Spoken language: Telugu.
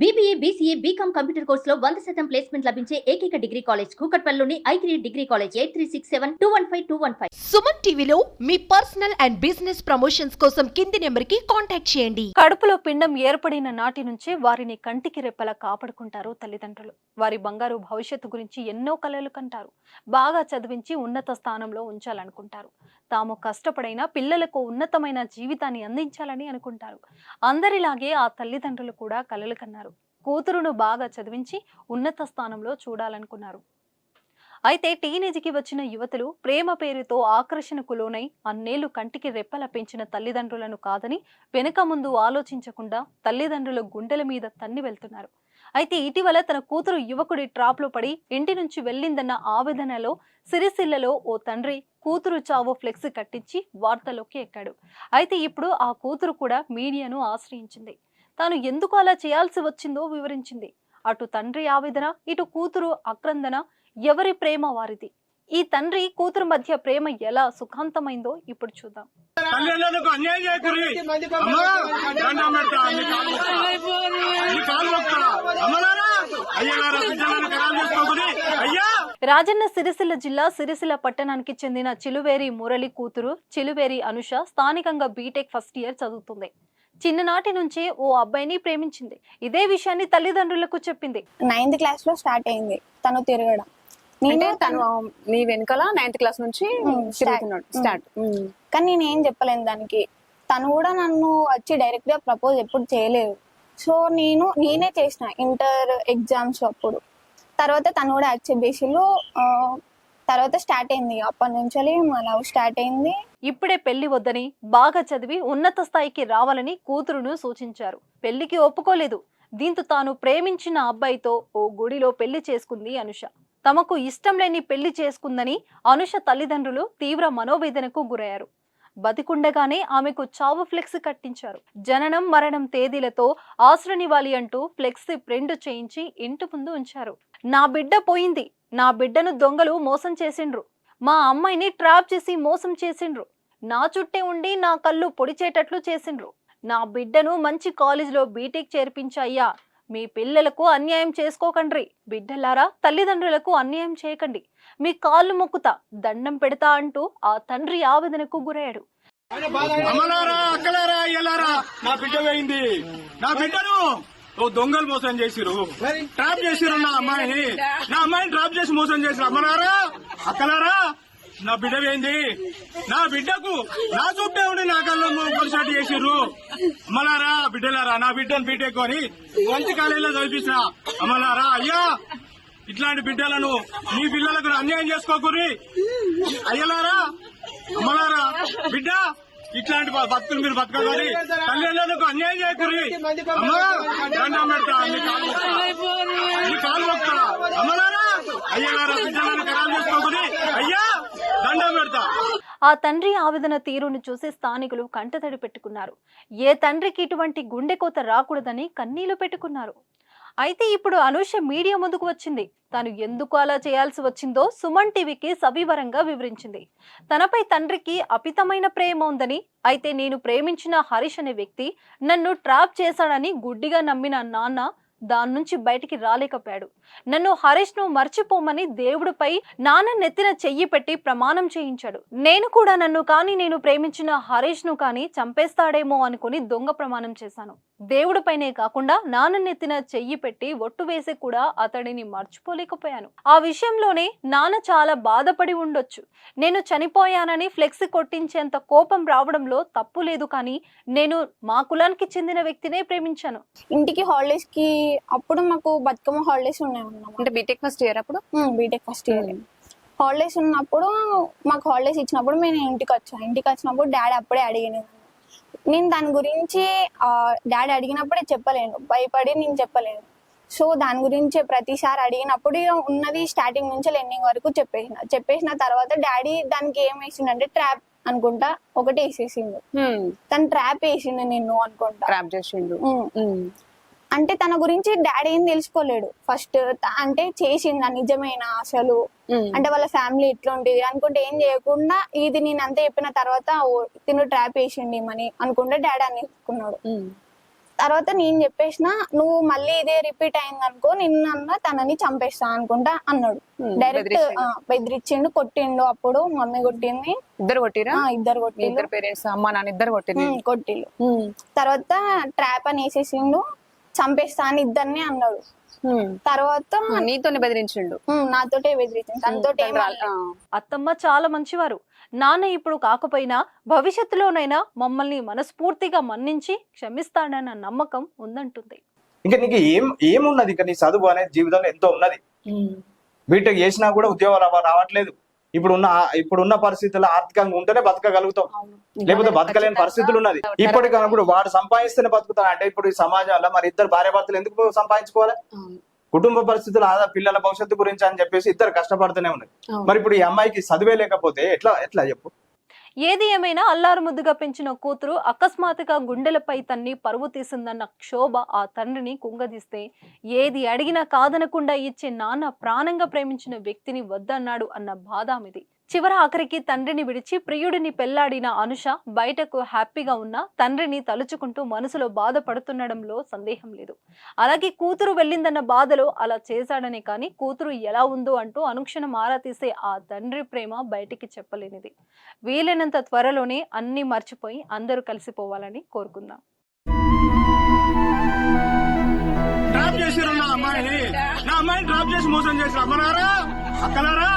బీబీఏ బీసీఏ బీకామ్ కంప్యూటర్ కోర్సులో వంద శాతం ప్లేస్మెంట్ లభించే ఏకైక degree college కూకట్పల్లిలోని I three degree college eight three six seven two one five two one five. Suman టీవీలో మీ పర్సనల్ అండ్ బిజినెస్ ప్రమోషన్స్ కోసం కింది నెంబర్కి కాంటాక్ట్ చేయండి. కడుపులో పిండం ఏర్పడిన నాటి నుంచే వారిని కంటికి రెప్పలా కాపాడుకుంటారు తల్లిదండ్రులు. వారి బంగారు భవిష్యత్తు గురించి ఎన్నో కలలు కంటారు. బాగా చదివించి ఉన్నత స్థానంలో ఉంచాలనుకుంటారు. తాము కష్టపడైనా పిల్లలకు ఉన్నతమైన జీవితాన్ని అందించాలని అనుకుంటారు. అందరిలాగే ఆ తల్లిదండ్రులు కూడా కలలు కన్నారు. కూతురును బాగా చదివించి ఉన్నత స్థానంలో చూడాలనుకున్నారు. అయితే టీనేజ్కి వచ్చిన యువతులు ప్రేమ పేరుతో ఆకర్షణకు లోనై అన్నేళ్ళు కంటికి రెప్పల పెంచిన తల్లిదండ్రులను కాదని వెనుక ముందు ఆలోచించకుండా తల్లిదండ్రుల గుండెల మీద తన్ని వెళ్తున్నారు. అయితే ఇటీవల తన కూతురు యువకుడి ట్రాప్లో పడి ఇంటి నుంచి వెళ్ళిందన్న ఆవేదనలో సిరిసిల్లలో ఓ తండ్రి కూతురు చావు ఫ్లెక్స్ కట్టించి వార్తలోకి ఎక్కాడు. అయితే ఇప్పుడు ఆ కూతురు కూడా మీడియాను ఆశ్రయించింది. తాను ఎందుకు అలా చేయాల్సి వచ్చిందో వివరించింది. అటు తండ్రి ఆవేదన ఇటు కూతురు అక్రందన ఎవరి ప్రేమ వారిది? ఈ తండ్రి కూతురు మధ్య ప్రేమ ఎలా సుఖాంతమైందో ఇప్పుడు చూద్దాం. తల్లిదండ్రులకు అన్యాయం చేయకూరి అమ్మా దండం పెడతా నీ కాలు మొక్కుతా. నీ కాలు మొక్కుతా. అమ్మలారా అయ్యగారా బిడ్డలను ఖరాబ్ చేసుకోకూరి అయ్యా! రాజన్న సిరిసిల్ల జిల్లా సిరిసిల్ల పట్టణానికి చెందిన చిలువేరి మురళి కూతురు చిలువేరి అనుష స్థానికంగా బీటెక్ ఫస్ట్ ఇయర్ చదువుతుంది. చిన్ననాటి నుంచే ఓ అబ్బాయిని ప్రేమించింది. ఇదే విషయాన్ని తల్లిదండ్రులకు చెప్పింది. నైన్త్ క్లాస్లో స్టార్ట్ అయింది. తను తిరగడం. అంటే నేను తను నీ వెనకాల నైన్త్ క్లాస్ నుంచి తిరుగుతున్నాడు. స్టార్ట్. కానీ నేను ఏం చెప్పలేను దానికి. తను కూడా నన్ను వచ్చి డైరెక్ట్గా ప్రపోజ్ ఎప్పుడు చేయలేదు. సో నేను నేనే చేసిన ఇంటర్ ఎగ్జామ్స్ అప్పుడు. తర్వాత తను కూడా యాక్సెప్ట్ చేసిళ్ళు తర్వాత స్టార్ట్ అయింది. అప్పటి నుంచి మా లవ్ స్టార్ట్ అయింది. ఇప్పుడే పెళ్ళి వద్దని బాగా చదివి ఉన్నత స్థాయికి రావాలని కూతురును సూచించారు. పెళ్ళికి ఒప్పుకోలేదు. దీంతో తాను ప్రేమించిన అబ్బాయితో ఓ గుడిలో పెళ్ళి చేసుకుంది అనుష. తమకు ఇష్టం లేని పెళ్ళి చేసుకుందని అనుష తల్లిదండ్రులు తీవ్ర మనోవేదనకు గురయ్యారు. బతికుండగానే ఆమెకు చావు ఫ్లెక్స్ కట్టించారు. జననం మరణం తేదీలతో ఆశ్రనివ్వాలి అంటూ ఫ్లెక్స్ ప్రింట్ చేయించి ఇంటి ముందు ఉంచారు. నా బిడ్డ పోయింది. నా బిడ్డను దొంగలు మోసం చేసిండ్రు. మా అమ్మాయిని ట్రాప్ చేసి మోసం చేసిండ్రు. నా చుట్టే ఉండి నా కళ్ళు పొడిచేటట్లు చేసిండ్రు. నా బిడ్డను మంచి కాలేజీలో బీటెక్ చేర్పించయ్యా. మీ పిల్లలకు అన్యాయం చేసుకోకండ్రి. బిడ్డలారా తల్లిదండ్రులకు అన్యాయం చేయకండి. మీ కాళ్ళు మొక్కుతా దండం పెడతా అంటూ ఆ తండ్రి ఆవేదనకు గురయ్యాడు. అమ్మలారా అక్కలారా అయ్యలారా నా బిడ్డ పోయింది. నా బిడ్డను ఓ దొంగలు మోసం చేసిరు ట్రాప్ చేసిరు నా అమ్మాయిని. నా అమ్మాయిని ట్రాప్ చేసి మోసం చేసిరు అమ్మలారా అక్కలారా నా బిడ్డ ఏంది? నా బిడ్డకు నా చుట్టే ఉండి నా కళ్ళు పొడిచాటు చేసిర్రు. అమ్మలారా బిడ్డలారా నా బిడ్డను బీటెక్ అని మంచి కాలేజీలో చదివించిన అమ్మలారా అయ్యా ఇట్లాంటి బిడ్డలను మీ పిల్లలకు అన్యాయం చేసుకోకూరి అయ్యలారా అమ్మలారా బిడ్డ ఇట్లాంటి బ- బతుకులు మీరు బతకాలి తల్లిదండ్రులకు అన్యాయం చేయకూరి అమ్మా కాలు మొక్కుతా. అమ్మలారా అయ్యలారా బిడ్డలను ఖరాబ్ చేసుకోకూరి అయ్యా దండం పెడతా. ఆ తండ్రి ఆవేదన తీరును చూసి స్థానికులు కంటతడి పెట్టుకున్నారు. ఏ తండ్రికి ఇటువంటి గుండె కోత రాకూడదని కన్నీళ్ళు పెట్టుకున్నారు. అయితే ఇప్పుడు అనూష మీడియా ముందుకు వచ్చింది. తాను ఎందుకు అలా చేయాల్సి వచ్చిందో సుమన్ టీవీకి సవివరంగా వివరించింది. తనపై తండ్రికి అపితమైన ప్రేమ ఉందని అయితే నేను ప్రేమించిన హరీష్ అనే వ్యక్తి నన్ను ట్రాప్ చేశాడని గుడ్డిగా నమ్మిన నాన్న దాని నుంచి బయటికి రాలేకపోయాడు. నన్ను హరీష్ను మర్చిపోమని దేవుడిపై నాన్న నెత్తిన చెయ్యి పెట్టి ప్రమాణం చేయించాడు. నేను కూడా నన్ను కానీ నేను ప్రేమించిన హరీష్ను కానీ చంపేస్తాడేమో అనుకుని దొంగ ప్రమాణం చేశాను. దేవుడిపైనే కాకుండా నాన్న నెత్తిన చెయ్యి పెట్టి ఒట్టు వేసి కూడా అతడిని మర్చిపోలేకపోయాను. ఆ విషయంలోనే నాన్న చాలా బాధపడి ఉండొచ్చు. నేను చనిపోయానని ఫ్లెక్స్ కొట్టించేంత కోపం రావడంలో తప్పు లేదు కానీ నేను మా కులానికి చెందిన వ్యక్తినే ప్రేమించాను. ఇంటికి హాలిడేస్కి అప్పుడు మాకు బతుకమ్మ హాలిడేస్ ఉన్నాయి అంటే బీటెక్ ఫస్ట్ ఇయర్ అప్పుడు? బీటెక్ ఫస్ట్ ఇయర్ హాలిడేస్ ఉన్నప్పుడు మాకు హాలిడేస్ ఇచ్చినప్పుడు నేను ఇంటికి వచ్చాను ఇంటికి వచ్చినప్పుడు డాడీ అప్పుడే అడిగిన నేను దాని గురించి డాడీ అడిగినప్పుడే చెప్పలేను. భయపడి నేను చెప్పలేను. సో దాని గురించి ప్రతిసారి అడిగినప్పుడు ఉన్నది స్టార్టింగ్ నుంచి ఎండింగ్ వరకు చెప్పేసిన. చెప్పేసిన తర్వాత డాడీ దానికి ఏం వేసిండంటే ట్రాప్ అనుకుంటా ఒకటి వేసేసిండు. తను ట్రాప్ వేసిండు నిన్ను అనుకుంటా. ట్రాప్ చేసిండు. అంటే తన గురించి డాడీ ఏం తెలుసుకోలేడు. ఫస్ట్ అంటే చేసిందా నిజమేనా అసలు. అంటే వాళ్ళ ఫ్యామిలీ ఎట్లుంటది అనుకుంటే ఏం చేయకుండా ఇది నేను అంతా చెప్పిన తర్వాత తిను ట్రాప్ వేసిండి మని అనుకుంటే డాడీ అనుకున్నాడు. తర్వాత నేను చెప్పేసిన నువ్వు మళ్ళీ ఇదే రిపీట్ అయింది అనుకో నిన్న తనని చంపేస్తా అనుకుంటా అన్నాడు. డైరెక్ట్ బెదిరించిండు. బెదిరించిండు కొట్టిండు అప్పుడు మమ్మీ కొట్టింది. ఇద్దరు కొట్టిరా? ఇద్దరు మీ కొట్టిండు. ఇద్దరు పేరెంట్స్ అమ్మ నాన్న ఇద్దరు కొట్టింది ఉమ్, కొట్టిండు. తర్వాత ట్రాప్ అని వేసేసిండు చంపేస్తా అని ఇద్దరిని అన్నాడు. తర్వాత నీతోనే బెదిరించిండు. నాతోటే బెదిరించింది. అత్తమ్మ చాలా మంచివారు. నాన్న ఇప్పుడు కాకపోయినా భవిష్యత్తులోనైనా మమ్మల్ని మనస్ఫూర్తిగా మన్నించి క్షమిస్తాడన్న నమ్మకం ఉందంటుంది. ఇంకా నీకు ఏం ఏమున్నది? ఇంకా నీ చదువు అనేది జీవితంలో ఎంతో ఉన్నది. బీటెక్ చేసినా కూడా ఉద్యోగాలు రావ- రావట్లేదు. ఇప్పుడు ఉన్న ఇప్పుడు ఉన్న పరిస్థితుల్లో ఆర్థికంగా ఉంటేనే బతకగలుగుతాం. లేకపోతే బతకలేని పరిస్థితులు ఉన్నది. ఇప్పటికప్పుడు వాడు సంపాదిస్తేనే బతుకుతాను అంటే ఇప్పుడు ఈ సమాజంలో మరి ఇద్దరు భార్య భర్తలు ఎందుకు సంపాదించుకోవాలి. కుటుంబ పరిస్థితులు ఆదా పిల్లల భవిష్యత్తు గురించి అని చెప్పేసి ఇద్దరు కష్టపడుతూనే ఉన్నాయి అవును. మరి ఇప్పుడు ఈ అమ్మాయికి చదివే లేకపోతే ఎట్లా ఎట్లా చెప్పు? ఏది ఏమైనా అల్లారు ముద్దుగా పెంచిన కూతురు అకస్మాత్తుగా గుండెలపై తన్ని పరువు తీసిందన్న క్షోభ ఆ తండ్రిని కుంగదీస్తే ఏది అడిగినా కాదనకుండా ఇచ్చే నాన్న ప్రాణంగా ప్రేమించిన వ్యక్తిని వద్దన్నాడు అన్న బాధ చివర ఆఖరికి తండ్రిని విడిచి ప్రియుడిని పెళ్ళాడిన అనుష బయటకు హ్యాపీగా ఉన్న తండ్రిని తలుచుకుంటూ మనసులో బాధపడుతుండడంలో సందేహం లేదు. అలాగే కూతురు వెళ్ళిందన్న బాధలో అలా చేశాడనే కానీ కూతురు ఎలా ఉందో అంటూ అనుక్షణం ఆరా తీసే ఆ తండ్రి ప్రేమ బయటికి చెప్పలేనిది. వీలైనంత త్వరలోనే అన్ని మర్చిపోయి అందరూ కలిసిపోవాలని కోరుకుందాం. డ్రాప్ నా అమ్మాయిని. నా అమ్మాయిని డ్రాప్ చేసి మోసం చేసి అమ్మనారా? అక్కలారా?